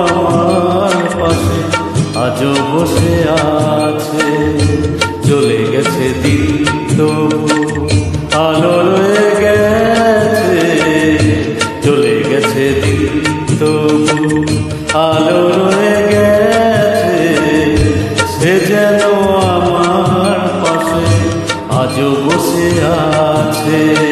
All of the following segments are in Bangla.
আমার পাশে আজও বসে আছে। চলে গেছে দিন তো আলো রয়ে গেছে। চলে গেছে দিন তো আলো রয়ে গেছে। সে যেন আমার পাশে আজও বসে আছে।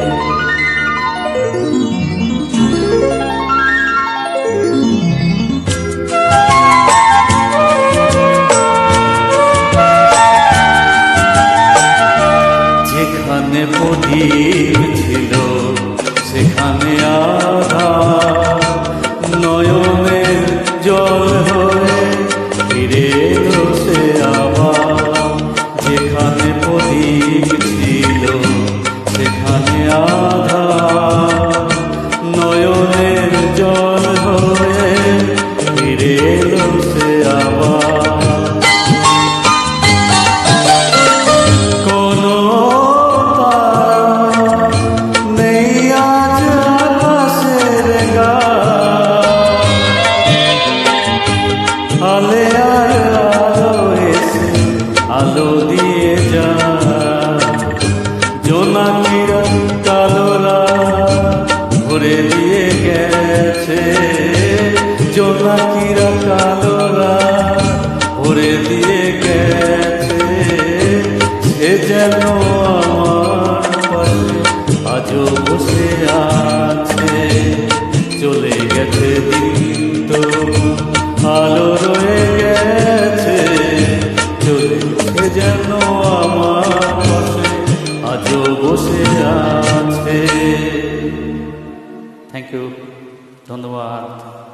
প্রদীপ ছিল, সেখানে আধা নয়নের জল হয়ে ফিরে সে আবার। যেখানে প্রদীপ ছিল, সেখানে আধার আলো দিয়ে আমার পাশে আজও বসে আছে। থ্যাংক ইউ ধন্যবাদ।